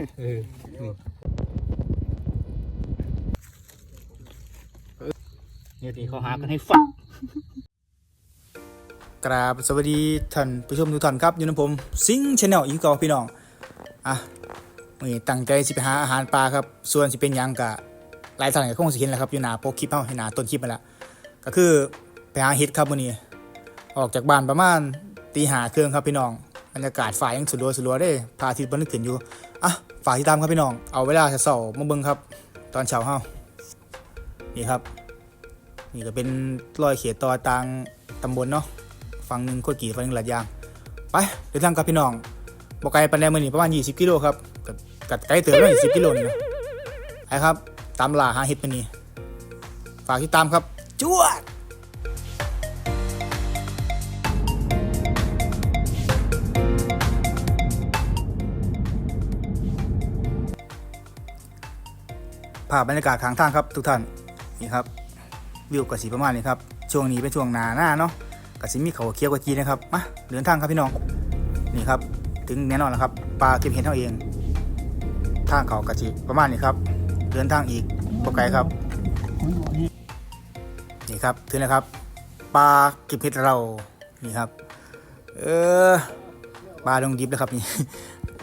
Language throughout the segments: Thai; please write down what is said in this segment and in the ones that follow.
เนี่ยทีเขาหากันให้ฟังกราบสวัสดีท่านผู้ชมทุกท่านครับอยู่ในผมซิงชาแนลอีกต่อพี่น้อง อะมือนี้ตั้งใจสิไปหาอาหารปลาครับ ส่วนสิเป็นยังกะหลายท่านก็คงสิเห็นแล้วครับอยู่หน้าโปกคลิปเฮาอยู่หน้าต้นคลิปนั่นแหละก็คือไปหาเห็ดครับมื้อนี้ออกจากบ้านประมาณตีหาเครื่องครับพี่น้องบรรยากาศฝ่ายยังสุดรัวสุดรัวเด้พาทิตย์บ่นึกขึ้นอยู่ อะฝากติดตามครับพี่น้อง เอาเวลาเช้าๆมาเบิ่งครับ ตอนเช้าเฮานี่ครับ นี่ก็เป็นรอยเขตต่อต่างตำบลเนาะฝั่งหนึ่งโคตรกี่ฝั่งหนึ่งหลัดยาง ไปเดินทางกับพี่น้องบอกไกลปันแดมือนี่ประมาณ 20 กิโลครับกักัดไกลเติมแล้ว20 กิโลนี่นะไปครับ ตามล่าหาเห็ดมันนี่ฝากติดตามครับจวด ภาพบรรยากาศข้างทางครับทุกท่านนี่ครับวิวกสีประมาณนี้ครับช่วงนี้เป็นช่วงหนาหน้าเนาะกสิมีเขาเคี้ยวกะจีนะครับมาเดินทางครับพี่น้องนี่ครับถึงแน่นอนแล้วครับปลาเก็บเห็ดเท่าเองทางเขากะจีประมาณนี้ครับเดินทางอีกปไกลครับนี่ครับถึงแล้วครับปลาเก็บเห็ดเรานี่ครับเออปลาลงดิบแล้วครับนี่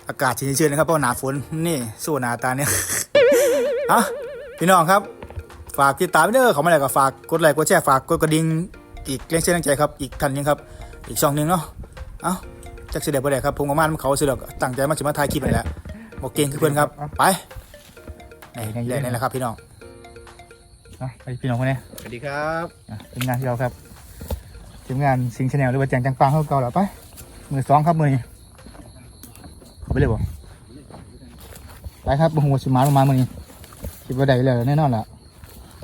อากาศชื้นๆนะครับเพราะหนาฝนนี่สู้หนาตาเนี่ย อะพี่น้องครับ ฝากติดตามไว้เด้อเขามาแล้วก็ฝากกดไลค์กดแชร์ฝากกดกระดิ่งอีกเรื่องเชื่อเรื่องใจครับอีกท่านหนึงครับอีกช่องหนึงเนาะเอ้าจักสิเดบ่ได้ครับผมกับมันเขาสิดอกตั้งใจมาสิมาถ่ายคลิปนี่แหละบ่เก่งคือเพิ่นครับไปนี่ได้นี่แหละครับพี่น้องอะไปพี่น้องคนนี้สวัสดีครับอะทีมงานที่เราครับทีมงานสิงชาแนลหรือว่าแจงจังปังเขาเก่าแล้วไปมือสองครับมือนี้เข้าไปเลยบ่ไปครับบุหัวสิมาลงมามือนี้ คิดว่าได้เลยแน่นอนละ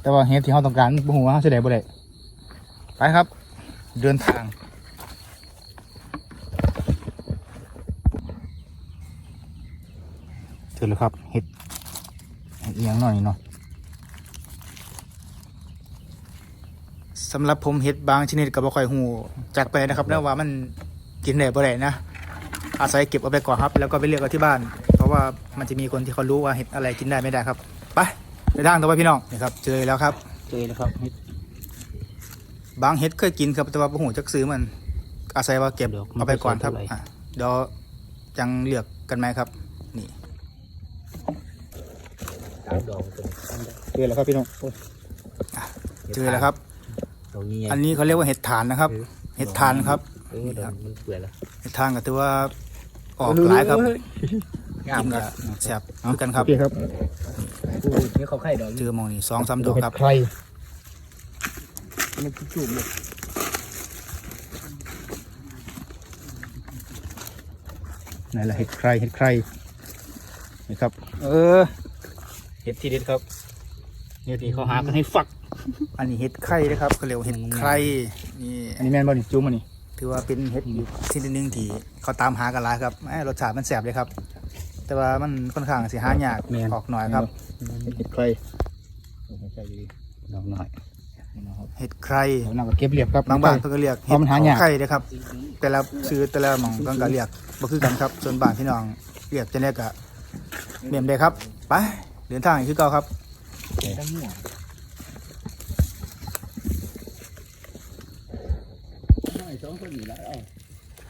แต่ว่าเฮ็ดที่เขาต้องการบุหัวเขาจะได้บ่ได้ไปครับ เดินทางถึงแล้วครับเห็ดเอียงหน่อยเนาะสำหรับผมเห็ดบางชนิดก็บ่ค่อยหูจากไปนะครับเนื่องว่ามันกินได้บ่ได้นะ อาศัยเก็บเอาไปก่อนครับ แล้วก็ไปเลือกเอาที่บ้าน เพราะว่ามันจะมีคนที่เขารู้ว่าเห็ดอะไรกินได้ไม่ได้ครับ ไปไปทางต่อไปพี่น้องนี่ครับเจอแล้วครับเจอแล้วครับบางเห็ดเคยกินครับแต่ว่าบ่หูจักซื้อมัน อาศัยว่าเก็บเอาไปก่อนครับอะเดี๋ยวจังเลือกกันไหมครับ นี่ดอกเจอแล้วครับพี่น้องเจอแล้วครับดอกนี้อันนี้เขาเรียกว่าเห็ดฐานนะครับ เห็ดฐานครับเออดอกมันเปื่อยแล้วเห็ดฐานก็ถือว่าออกหลายครับงามกินคกัรับบแซ่บคือกันครับ ครับนี่เขาไข่ดอกเจอหมองนี่สองสามดอกครับใครมันจุ่มเลยไหนล่ะเห็ดใครเห็ดใครนี่ครับ เออ เห็ดทีเด็ดครับเนี่ยทีเขาหากันให้ฟัก อันนี้เห็ดไข่นะครับเขาเรียกว่าเห็ดไข่นี่อันนี้แม่นบอลจุ้มอันนี้ถือว่าเป็นเห็ดอยู่ที่หนึ่งที่เขาตามหากันหลายครับแหม่รสชาติมันแสบเลยครับ แต่ว่ามันค่อนข้างสิหายากออกหน่อยครับเห็ดใครใช่ดีดอกหน่อยเห็ดใครเดี๋ยวนั่งก็เก็บเรียบครับ บางบ้านเพิ่นก็เรียกเพราะมันหายาก ไข่นะครับ แต่ละซื้อแต่ละหม่องเพิ่นก็เรียกบ่คือกันครับ ส่วนบ้านพี่น้องเรียกจะเรียกกะเมียมได้ครับไปเดินทางอีกคือเก่าครับ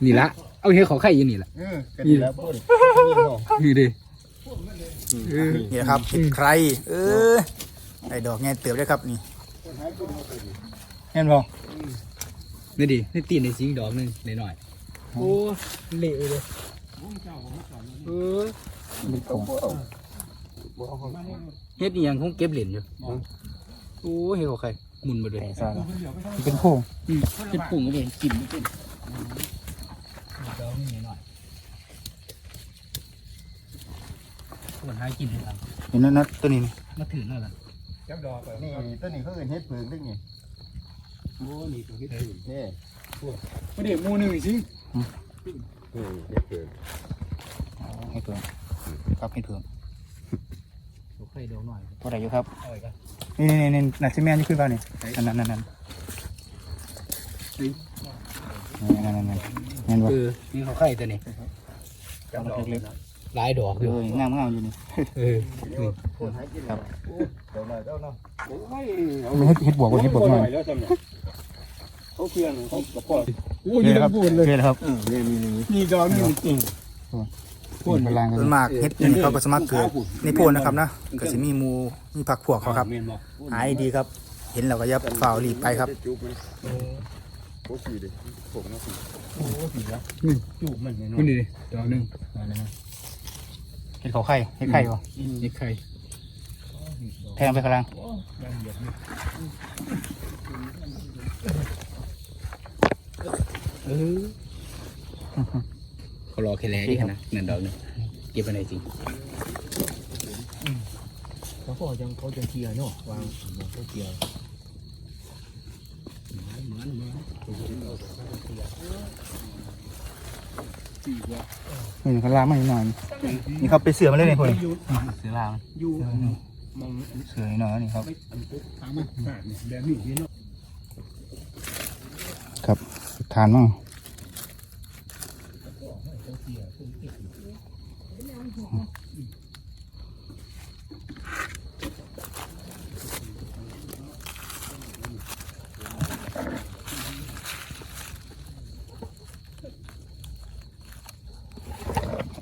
นี่ละ เอาเห็ดเขาไข่อยังนี่ละเออกันนี่แหล้วพ่นนี่ดินี่นะครับเห็ดใคร เออไอ้ดอกแง่เติบได้ครับนี่เห็นบ่นี่ดินี่ตีนในสิงดอกหนึงหน่อยๆโอ้เละเลยเออเป็นผงเฮ็ดนี่ยังคงเก็บเหรียญอยู่โอ้เฮ็ดเขาไข่หมุนมาเลยเป็นผงอืมเป็นปุ่งก็เลยกินไม่เป็นดอกนี่หน่อย มันหากินครับเห็นนั่นนะตัวนี้นี่มาถือแล้วล่ะจับดอกไปนี่ต้นนี้เขาเอิ้นเฮ็ดเผือกตึ้งนี่โอ้นี่ตัวที่ได้อยู่นี่ไม่ได้มูหนึ่งสิเออเฮ็ดเผือกอ๋อให้เพิ่มครับให้เพิ่มเขาไข่ดอกหน่อยตัวไหนอยู่ครับเอาไว้กันนี่นี่นี่นักซีแมนนี่ขึ้นเปล่านี่นั่นนั่นนั่นนั่นนั่นนั่นนั่นนั่นบ่คือนี่เขาไข่ตัวนี้จับดอกเล็ก หลายดอกอยู่เอองามงามอยู่นี่เออนี่คนให้กินครับเดี๋ยวหน่อยเจ้าเนาะเฮ็ดเฮ็ดบวกเฮ็ดบวกหน่อยแล้วจำเนี่ยเขาเพียงเขากระป๋องโอ้ยยังพูดเลยเฮ็ดครับนี่นี่นี่นี่ดอกนี่จริงส่วนมากเฮ็ดนี่เขาก็สมัครเกิดในโพนนะครับนะก็สิมีหมู่มีผักพวกเขาครับเมียนบอกหายดีครับ เห็นแล้วก็อยับฝ่าวรีบไปครับจุ๊บไหมโอ้สี่ดิผมนะสี่จูบมันนี่ดิดอกหนึง เห็ดเขาไข่เห็ดไข่บ่นี่ไข่แทงไปข้างล่างเออเขารอแค่แลนี่นะนั่นดอกหนึงเก็บไปไหนจริงเขาก็ยังเขาจะเคลียร์เนาะวางเขาเคลียร์นี่ ข้างล่างมันหน่อยนี่ครับไปเสือมาเลยนี่พวกนี้เสือล่างอยู่มองเสือหน่อยนี่ครับถามมาแบบนี้พี่เนาะครับทานมั่ง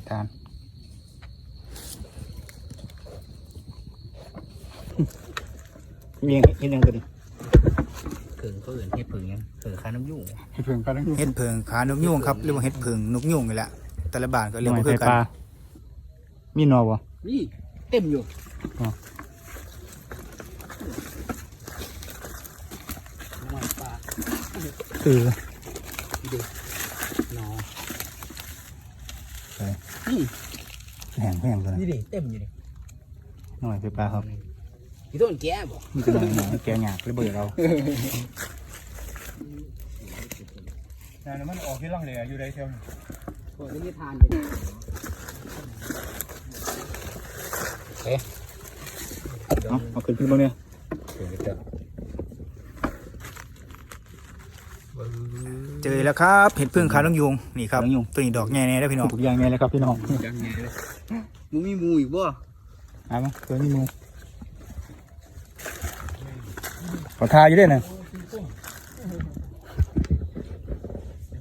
ทาน มีเห็นยังกันดิเพิ่งเขาเอื่นให้เพิ่งยังเพิ่งค้าน้ำยุ่งเห็ดเพิงขานกเห็ดเพิงขานกยุงครับหรือว่าเห็ดเพิงนกยุงนี่แหละแต่ละบ้านก็เรียกว่าคือกันมีนอบ่นี่เต็มอยู่อ๋อน้ำมันปลาเออหนอแห้งแห้งเลยนี่ดิเต็มอยู่ดิหน่อยไปปลาครับ พี่ต้นแก่บ่มีแต่หน่อยหน่อยแกหยาบเลยเบื่อเรานั่นมันออกที่ร่องเลยอยู่ได้เท่านี้พอจะไม่ทานอยู่เอาเอาขึ้นขึ้นบนเนี่ยเพิ่งจะเจอแล้วครับเห็ดเพิงขานกยุงนี่ครับตัวนี้ดอกใหญ่แน่ได้อพี่น้องทุกอย่างแน่เลยครับพี่น้องยังไงเลยมึงมีมูอีกบ่เอามาตัวนี้มู ขอทาอยู่ด้วยนะ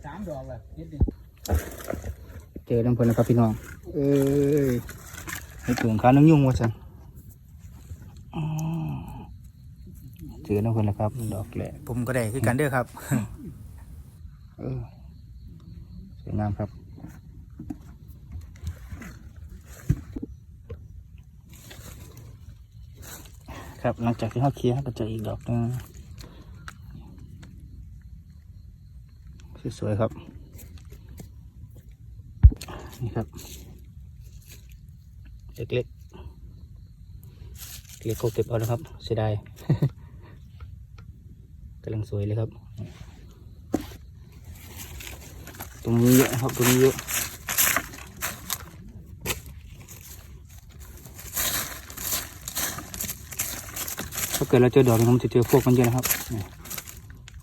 สามดอกเลยนิดนึงเจอน้ำเพลินแล้วครับพี่น้อง เอ้ยเห็ดเพิงขานกยุงว่าจังเจอน้ำเพลินแล้วครับ ดอกแหละผมก็ได้คือกันเด้อครับเออสวยงามครับ ครับ หลังจากที่เขาเคลียร์ก็จะอีกดอกนึงสวยๆครับ นี่ครับ เล็กๆเล็กก็เก็บเอาแล้วครับ เสียดายกำลังสวยเลยครับ ตรงนี้เยอะนะครับ ตรงนี้เยอะ เกิดเราเจอดอกนี้มันจะเจอพวกมันเยอะนะครับ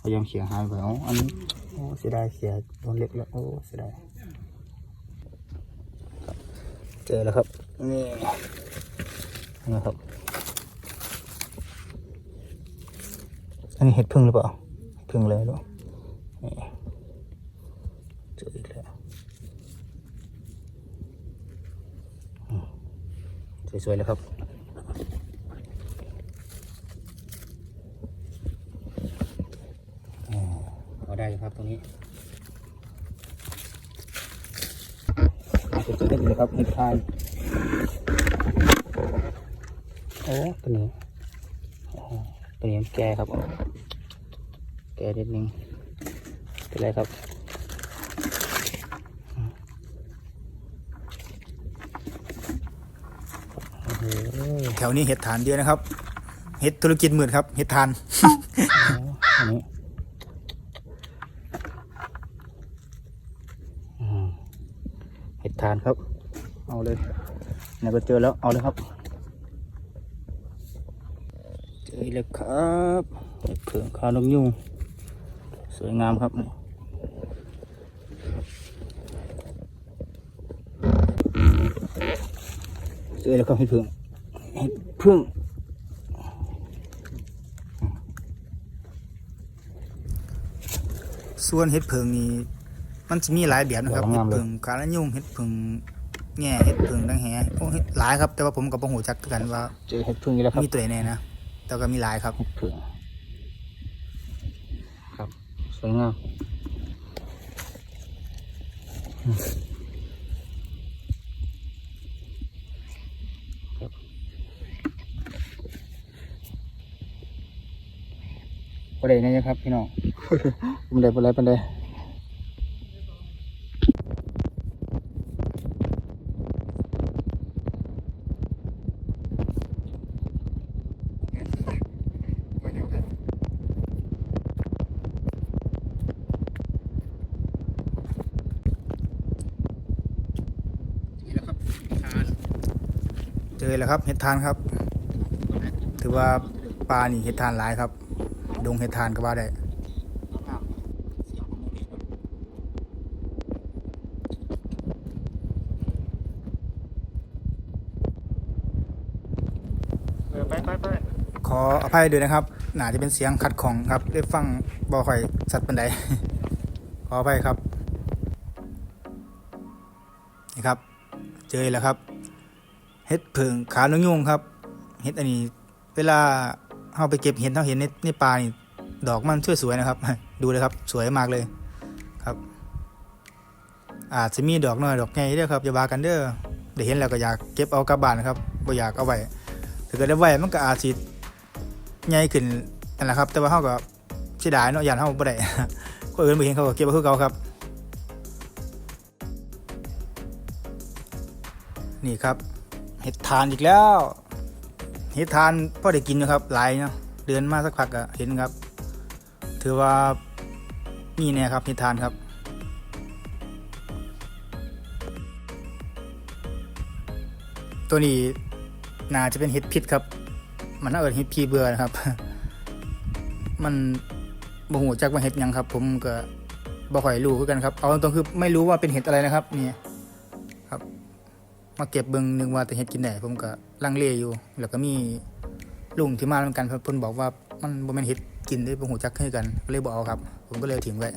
พยายามเขี่ยหายไปอ๋ออันนี้โอ้เสียดายเขี่ยโดนเล็กแล้วโอ้เสียดายเจอแล้วครับนี่นะครับอันนี้เห็ดพึ่งหรือเปล่าพึ่งเลยหรือเปล่านี่เจออีกแล้วสวยๆเลยครับอ่าพอ ได้อยู่ครับตรงนี้สวยๆได้เลยครับเห็ดทานโอ้ตัวนี้โอ้ตัวนี้แก่ครับ แก่นิดนึงเป็นไรครับแถวนี้เห็ดฐานเยอะนะครับ เห็ดธุรกิจหมื่นครับ เห็ดฐานอันนี้อืมเห็ดฐานครับ เอาเลยนี่ก็เจอแล้วเอาเลยครับ เจอแล้วครับเห็ดเผือกขาลงยุ่งสวยงามครับนี่จอแล้วครับเห็ดเพิ่งเห็ดเพิ่งส่วนเห็ดเพิ่งนี่มันจะมีหลายแบบนะครับ เห็ดเพิ่งการลยุ่งเห็ดเพิ่ง แง่เห็ดเพิ่งดังแหโอ้เห็ดหลายครับ แต่ว่าผมกับพ่หูจักคือกันว่า เจอเห็ดพึ่งอีกแล้วครับมีตัวไหนแน่นะแต่ก็มีหลายครับเห็ดพึ่งครับสวยงามครับประเด็นนี้นะครับพี่น้องผมได้ประเด็นประเด็น เจอแล้วครับเห็ดทานครับ ถือว่าปลานี่เห็ดทานหลายครับ ดงเห็ดทานก็ว่าได้ขออภัยด้วยนะครับน่าจะเป็นเสียงขัดของครับ ได้ฟังบ่ค่อยสัตว์ปันใดขออภัยครับ นี่ครับ เจอแล้วครับ เห็ดเผิงขานกยุงครับเห็ดอันนี้ เวลาเราไปเก็บเห็ดเราเห็นในในป่านี่ดอกมันสวยๆนะครับ ดูเลยครับสวยมากเลยครับ อาจจะมีดอกน้อยดอกใหญ่เด้อครับอย่าบากันเด้อได้เห็นแล้วก็อยากเก็บเอากลับบ้านนะครับบ่อยากเอาไว้ถ้าเกิดได้ไว้มันก็อาจสิใหญ่ขึ้นนั่นแหละครับ แต่ว่าเฮาก็เสียดายเนาะย่านเฮาบ่ได้คนอื่นบ่เห็นเขาก็เก็บเอาคือเก่าครับ นี่ครับ ห็ดทานอีกแล้ว เห็ดทานพ่อได้กินนะครับ หลายเนาะเดือนมาสักพักก็เห็นครับ ถือว่ามีเนี่ยครับเห็ดทานครับตัวนี้น่าจะเป็นเห็ดพิษครับ มันน่าเอิดเห็ดพีเบื่อนะครับ มันบ่หูจักว่าเห็ดยังครับ ผมก็บ่ค่อยรู้คือกันครับ เอาตรงๆคือไม่รู้ว่าเป็นเห็ดอะไรนะครับ นี่ มาเก็บเบิ่งนึกว่าแต่เห็ดกินได้ผมก็ลังเลอยู่ แล้วก็มีลุงที่มาเหมือนกันเพิ่นบอกว่ามันบ่แม่นเห็ดกินได้บ่หูจักคือกันก็เลยบ่เอาครับ ผมก็เลยเอาทิ้งไว้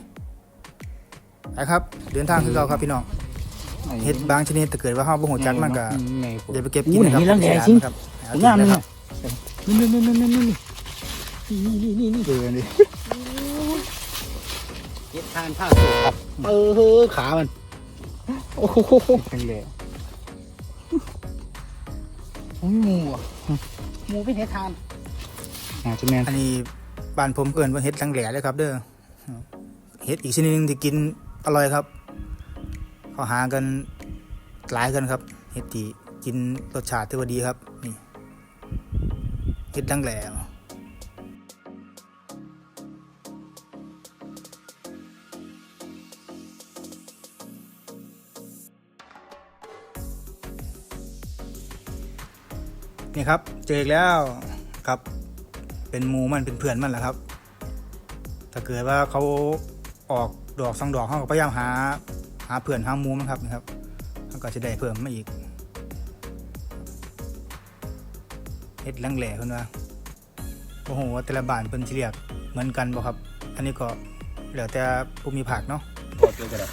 ไปครับ เดินทางคือเก่าครับพี่น้องเห็ดบางชนิดถ้าเกิดว่าเฮาบ่หูจักมันก็ไงผมเดี๋ยวไปเก็บกินนะครับอู้ไหนนี่รังแกจริงครับเอางามเลยคเนี่รัยบนี่นี่นี่นี่นี่นี่นี่นี่นี่เดินดิเห็ดทานผ้าสูครับเออเฮ้อขามัน โอ้โหเป็นเลย หมูอะหมูเป็นเห็ดทานอ่าจุแมนอันนี้บ้านผมเอิ้นว่าเห็ดลังแหล่เลยครับ เด้อเห็ดอีกชนิดหนึงที่กินอร่อยครับ เขาหากันหลายกันครับเห็ดที่กินรสชาติที่ว่าดีครับนี่เห็ดลังแหล่ นี่ครับ เจออีกแล้วครับ เป็นหมูมันเป็นเพื่อนมันแหละครับ ถ้าเกิดว่าเขาออกดอกสองดอกเขาก็พยายามหาหาเพื่อนหาหมูมันครับนะครับเขาก็จะได้เพิ่มมาอีกเฮ็ดแหลงแหล่คนว่าโอ้โหว่าแต่ละบ้านเพิ่นสิเรียกเหมือนกันบ่ครับ อันนี้ก็แล้วแต่ภูมิภาคเนาะพอเจอกันแล้ว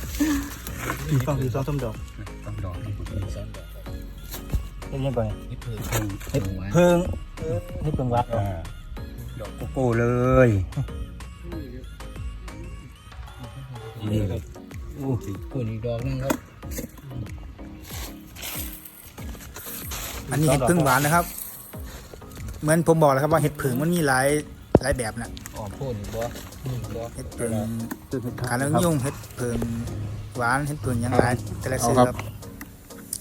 มีฟังคือสองสามดอกต้องดอกให้ผมมีซ้อนดอก เป็นยังไงเฮ็ดเพิ่งเพิ่งเฮ็ดหวานเพิ่งเฮ็ดเพิ่งวัดอ่าดอกโกโก้เลยนี่โอ้สิคุณอีกดอกนึงครับ อันนี้เห็ดเพิ่งหวานนะครับ เหมือนผมบอกแล้วครับว่าเห็ดผึ่งมันมีหลายหลายแบบนะอ๋อพ่นบ่นี่บ่เห็ดผึ่งตื่นเห็ดทาขานแล้วยุ่งเห็ดผึ่งหวานเห็ดผึ่งหยังหลายแต่ละซื้อครับอั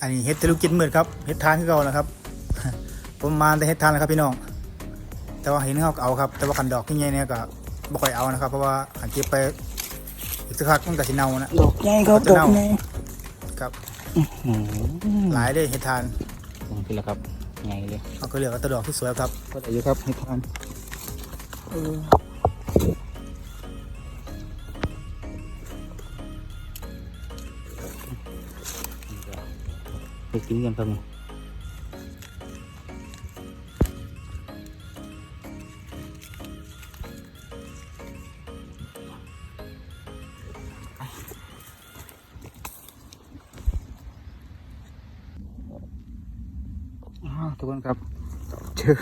นนี้เห็ดทะลุกินมืดครับเห็ดทานคือเก่านะครับ ผมมาแต่เห็ดทานนะครับพี่น้อง แต่ว่าเห็นเขาก็เอาครับ แต่ว่าขันดอกที่ใหญ่เนี่ยก็บ่ค่อยเอานะครับ เพราะว่าขันเก็บไปอีกสักพักมันก็สิเน่านะดอกใหญ่ครับดอกใหญ่ครับอืมหลายเลยเห็ดทานนี่แหละครับไงเลยเขาก็เลือกเอาแตะดอกที่สวยครับก็ได้อยู่ครับเห็ดทาน กินกันครันี่ทุกคนครับ เจอ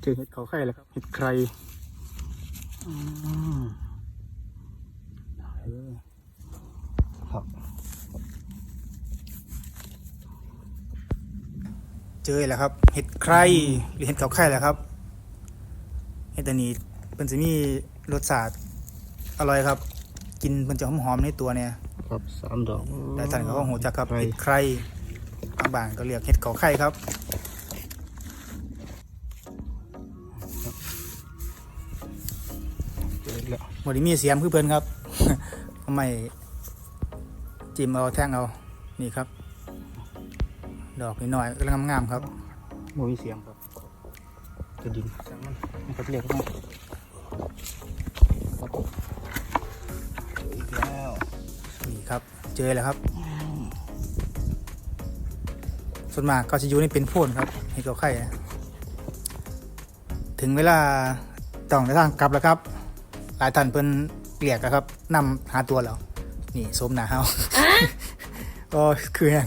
เจอเห็ดเขาไข่แล้วครับ เห็ดใคร เจอแล้วครับ เห็ดใครหรือเห็ดเขาไข่แหละครับ เห็ดอันนี้เป็นสิมีรสชาติอร่อยครับ กินมันจะหอมๆในตัวเนี่ย ครับสามดอกหลายท่านเขาก็หูจักครับใครเห็ดใครบางบ้านก็เรียกเห็ดเขาไข่ครับเจออีกแล้วบไดมีเสียมคือเพิ่นครับเอาไม่จิ้มเอาแท่งเอา นี่ครับ ดอกนิดหน่อยๆกำลังงามๆครับโมมีเสียงครับจะดินสั่งมันมันก็เรียกเข้ามาครับเจออีกแล้วนี่ครับเจอแล้วครับ ส่วนมากก็จะอยู่ในเป็นโพนครับเห็ดเขาไข่นะถึงเวลาต้องในทางกลับแล้วครับ หลายท่านเพิ่นเกลียกแล้วครับนำหาตัวแล้วนี่สมหนาเฮาโอ้ยคือแห้ง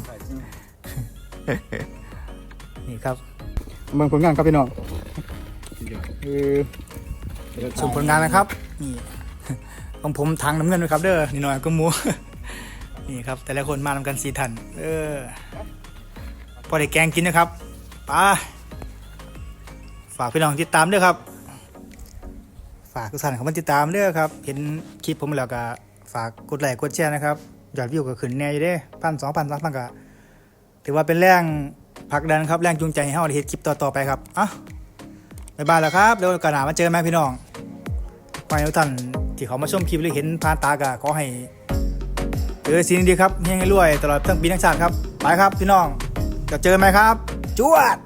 นี่ครับเบิ่งผลงานครับพี่น้องคือชมผลงานนะครับนี่ของผมทางน้ำเงินด้วยครับ เด้อนี่หน่อยก็หมูนี่ครับ แต่ละคนมานำกันสีทันเออพอได้แกงกินนะครับไปฝากพี่น้องติดตามด้วยครับ ฝากทุกท่านเข้ามาติดตามด้วยครับ เห็นคลิปผมแล้วก็ฝากกดไลค์กดแชร์นะครับยอดวิวก็ขึ้นแน่อยู่เด้พันสองพันสามพันก็ ถือว่าเป็นแรงผลักดันครับแรงจูงใจให้เราได้เห็นคลิปต่อๆไปครับอะบ๊ายบายแล้วครับเดี๋ยวกันหนามาเจอไหมพี่น้องขอให้ทุกท่านที่เขามาชมคลิปหรือเห็นผ่านตากะขอให้เจอสิ่งดีครับเฮงให้รวยตลอดทั้งปีทั้งชาติครับไปครับพี่น้องจะเจอไหมครับ จวด